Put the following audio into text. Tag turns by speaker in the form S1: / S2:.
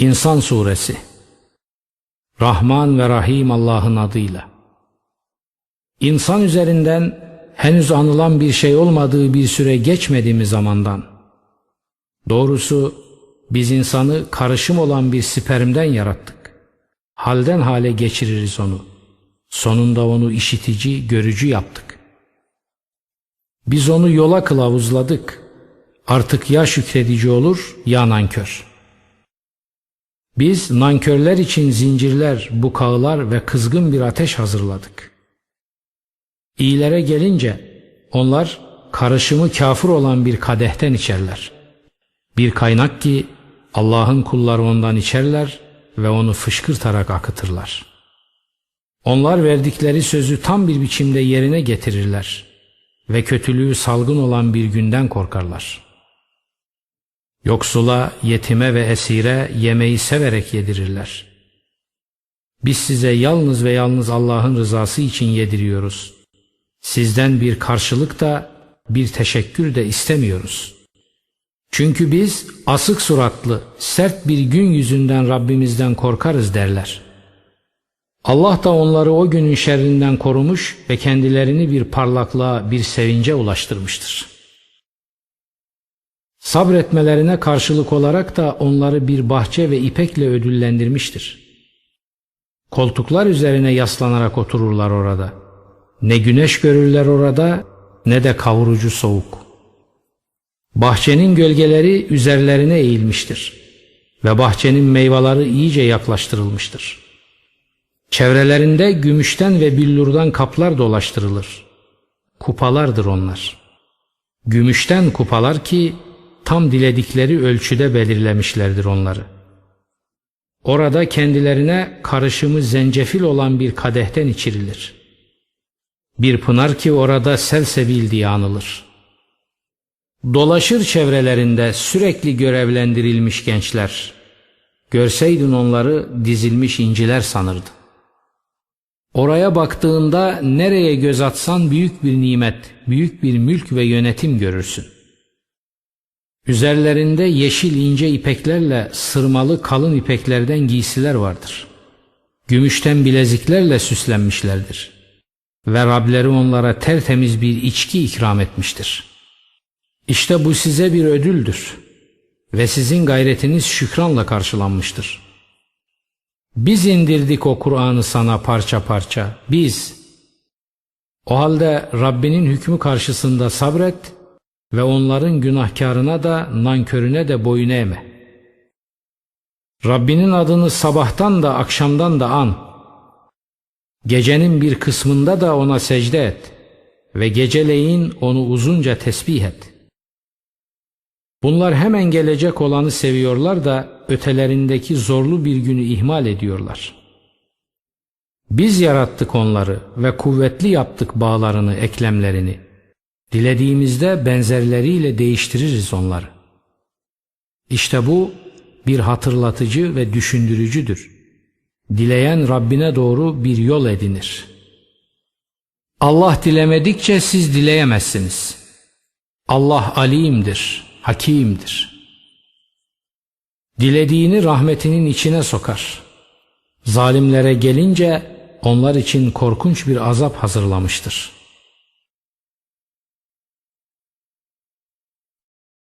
S1: İnsan Suresi Rahman ve Rahim Allah'ın adıyla İnsan üzerinden henüz anılan bir şey olmadığı bir süre geçmedi mi zamandan? Doğrusu biz insanı karışım olan bir spermden yarattık. Halden hale geçiririz onu. Sonunda onu işitici, görücü yaptık. Biz onu yola kılavuzladık. Artık ya şükredici olur ya nankör. Biz nankörler için zincirler, bukağılar ve kızgın bir ateş hazırladık. İyilere gelince onlar karışımı kafir olan bir kadehten içerler. Bir kaynak ki Allah'ın kulları ondan içerler ve onu fışkırtarak akıtırlar. Onlar verdikleri sözü tam bir biçimde yerine getirirler ve kötülüğü salgın olan bir günden korkarlar. Yoksula, yetime ve esire yemeği severek yedirirler. Biz size yalnız ve yalnız Allah'ın rızası için yediriyoruz. Sizden bir karşılık da bir teşekkür de istemiyoruz. Çünkü biz asık suratlı, sert bir gün yüzünden Rabbimizden korkarız derler. Allah da onları o günün şerrinden korumuş ve kendilerini bir parlaklığa, bir sevince ulaştırmıştır. Sabretmelerine karşılık olarak da onları bir bahçe ve ipekle ödüllendirmiştir. Koltuklar üzerine yaslanarak otururlar orada. Ne güneş görürler orada ne de kavurucu soğuk. Bahçenin gölgeleri üzerlerine eğilmiştir ve bahçenin meyveleri iyice yaklaştırılmıştır. Çevrelerinde gümüşten ve billurdan kaplar dolaştırılır. Kupalardır onlar. Gümüşten kupalar ki tam diledikleri ölçüde belirlemişlerdir onları. Orada kendilerine karışımı zencefil olan bir kadehten içirilir. Bir pınar ki orada selsebil diye anılır. Dolaşır çevrelerinde sürekli görevlendirilmiş gençler. Görseydin onları dizilmiş inciler sanırdı. Oraya baktığında nereye göz atsan büyük bir nimet, büyük bir mülk ve yönetim görürsün. Üzerlerinde yeşil ince ipeklerle sırmalı kalın ipeklerden giysiler vardır. Gümüşten bileziklerle süslenmişlerdir. Ve Rableri onlara tertemiz bir içki ikram etmiştir. İşte bu size bir ödüldür ve sizin gayretiniz şükranla karşılanmıştır. Biz indirdik o Kur'an'ı sana parça parça, biz. O halde Rabbinin hükmü karşısında sabret ve onların günahkarına da nankörüne de boyun eğme. Rabbinin adını sabahtan da akşamdan da an. Gecenin bir kısmında da ona secde et ve geceleyin onu uzunca tesbih et. Bunlar hemen gelecek olanı seviyorlar da ötelerindeki zorlu bir günü ihmal ediyorlar. Biz yarattık onları ve kuvvetli yaptık bağlarını, eklemlerini. Dilediğimizde benzerleriyle değiştiririz onları. İşte bu bir hatırlatıcı ve düşündürücüdür. Dileyen Rabbine doğru bir yol edinir. Allah dilemedikçe siz dileyemezsiniz. Allah alimdir, hakimdir. Dilediğini rahmetinin içine sokar. Zalimlere gelince onlar için korkunç bir azap hazırlamıştır.''